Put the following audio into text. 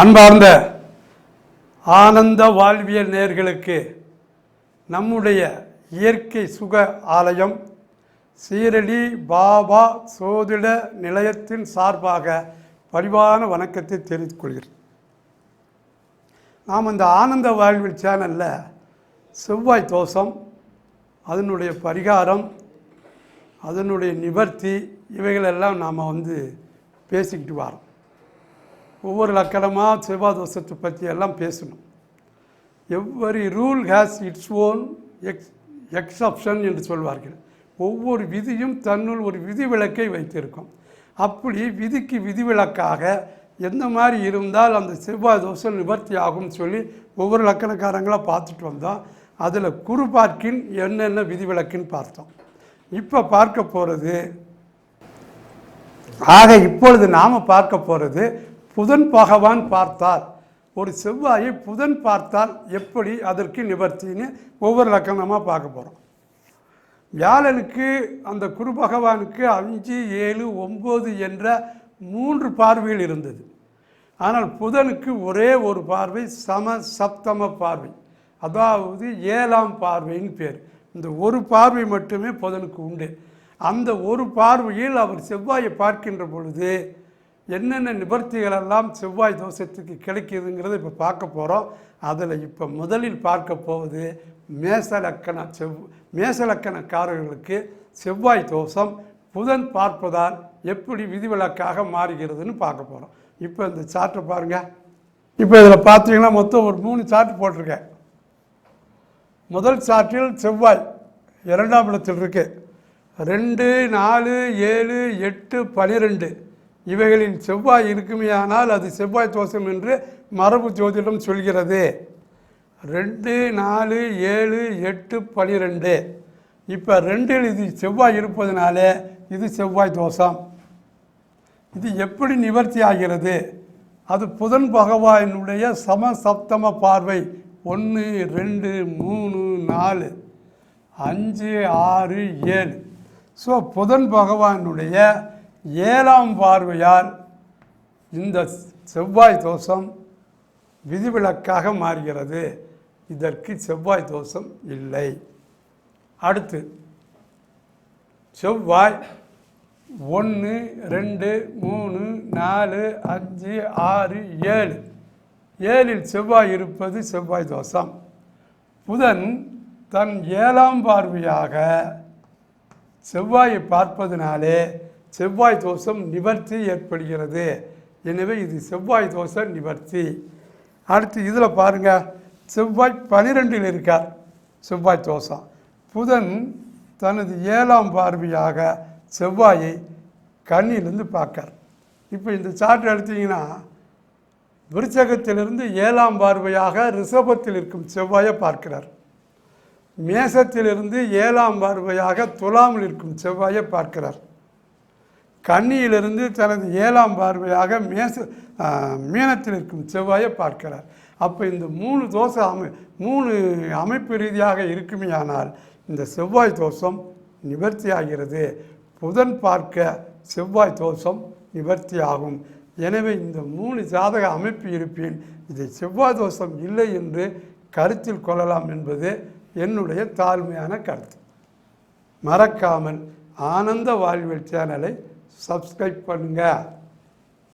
அன்பார்ந்த ஆனந்த வாழ்வியல் நேர்களுக்கு நம்முடைய இயற்கை சுக ஆலயம் சீரடி பாபா சோதிட நிலையத்தின் சார்பாக பரிவான வணக்கத்தை தெரிவித்துக் கொள்கிறேன். நாம் இந்த ஆனந்த வாழ்வியல் சேனலில் செவ்வாய் தோஷம் அதனுடைய பரிகாரம் அதனுடைய நிவர்த்தி இவைகளெல்லாம் நாம் வந்து பேசிக்கிட்டு வரோம். ஒவ்வொரு லக்கணமாக செவ்வாய் தோஷத்தை பற்றி எல்லாம் பேசணும். Every rule has its own ex exception என்று சொல்வார்கள். ஒவ்வொரு விதியும் தன்னுள் ஒரு விதிவிலக்கை வைத்திருக்கும். அப்படி விதிக்கு விதிவிலக்காக எந்த மாதிரி இருந்தால் அந்த செவ்வாய் தோஷம் நிவர்த்தி ஆகும்னு சொல்லி ஒவ்வொரு லக்கணக்காரங்களாக பார்த்துட்டு வந்தோம். அதில் குறுபார்க்கின் என்னென்ன விதிவிலக்குன்னு பார்த்தோம். இப்போ பார்க்க போகிறது ஆக இப்பொழுது நாம் பார்க்க போகிறது புதன் பகவான் பார்த்தார். ஒரு செவ்வாயை புதன் பார்த்தால் எப்படி அதற்கு நிவர்த்தின்னு ஒவ்வொரு லக்கணமாக பார்க்க போகிறோம் வியாழனுக்கு அந்த குரு பகவானுக்கு அஞ்சு ஏழு ஒம்பது என்ற மூன்று பார்வைகள் இருந்தது. ஆனால் புதனுக்கு ஒரே ஒரு பார்வை சம சப்தம பார்வை. அதாவது ஏழாம் பார்வைன்னு பேர். இந்த ஒரு பார்வை மட்டுமே புதனுக்கு உண்டு. அந்த ஒரு பார்வையில் அவர் செவ்வாயை பார்க்கின்ற பொழுது என்னென்ன நிவர்த்திகளெல்லாம் செவ்வாய் தோஷத்துக்கு கிடைக்கிதுங்கிறத இப்போ பார்க்க போகிறோம் அதில் இப்போ முதலில் பார்க்க போவது மேசலக்கண செவ் மேசலக்கணக்காரர்களுக்கு செவ்வாய் தோஷம் புதன் பார்ப்பதால் எப்படி விதிவிலக்காக மாறுகிறதுன்னு பார்க்க போகிறோம் இப்போ இந்த சார்ட்டை பாருங்கள் இப்போ இதில் பார்த்தீங்கன்னா மொத்தம் ஒரு மூணு சார்ட் போட்டிருக்கேன். முதல் சார்ட்டில் செவ்வாய் இரண்டாம் இடத்தில் இருக்கு. ரெண்டு நாலு ஏழு எட்டு பனிரெண்டு. இவைகளின் செவ்வாய் இருக்குமேயானால் அது செவ்வாய் தோஷம் என்று மரபு ஜோதிடம் சொல்கிறது. ரெண்டு நாலு ஏழு எட்டு பனிரெண்டு. இப்போ ரெண்டில் இது செவ்வாய் இருப்பதனால இது செவ்வாய் தோஷம். இது எப்படி நிவர்த்தி ஆகிறது? அது புதன் பகவானுடைய சம சப்தம பார்வை. ஒன்று ரெண்டு மூணு நாலு. அஞ்சு ஆறு ஏழு. ஸோ புதன் பகவானுடைய ஏழாம் பார்வையால் இந்த செவ்வாய் தோஷம் விதிவிலக்காக மாறுகிறது. இதற்கு செவ்வாய் தோஷம் இல்லை. அடுத்து செவ்வாய் ஒன்று ரெண்டு மூணு நாலு அஞ்சு ஆறு ஏழு. ஏழில் செவ்வாய் இருப்பது செவ்வாய் தோஷம். புதன் தன் ஏழாம் பார்வையாக செவ்வாயை பார்ப்பதனாலே செவ்வாய் தோஷம் நிவர்த்தி ஏற்படுகிறது. எனவே இது செவ்வாய் தோஷ நிவர்த்தி. அடுத்து இதில் பாருங்கள் செவ்வாய் பனிரெண்டில் இருக்கார். செவ்வாய் தோஷம். புதன் தனது ஏழாம் பார்வையாக செவ்வாயை கண்ணிலிருந்து பார்க்கார். இப்போ இந்த சார்ட் எடுத்தீங்கன்னா விருச்சகத்திலிருந்து ஏழாம் பார்வையாக ரிஷபத்தில் இருக்கும் செவ்வாயை பார்க்கிறார். மேசத்திலிருந்து ஏழாம் பார்வையாக துலாமில் இருக்கும் செவ்வாயை பார்க்கிறார். கன்னியிலிருந்து தனது ஏழாம் பார்வையாக மேச மீனத்தில் இருக்கும் செவ்வாயை பார்க்கிறார். அப்போ இந்த மூணு தோசை அமை மூணு அமைப்பு ரீதியாக இருக்குமே ஆனால் இந்த செவ்வாய் தோஷம் நிவர்த்தி ஆகிறது புதன் பார்க்க செவ்வாய் தோஷம் நிவர்த்தி ஆகும் எனவே இந்த மூணு ஜாதக அமைப்பு இருப்பின் இது செவ்வாய் தோஷம் இல்லை என்று கருத்தில் கொள்ளலாம் என்பது என்னுடைய தாழ்மையான கருத்து. மறக்காமல் ஆனந்த வாழ்வியல் சேனலை சப்ஸ்கிரைப் பண்ணுங்கள்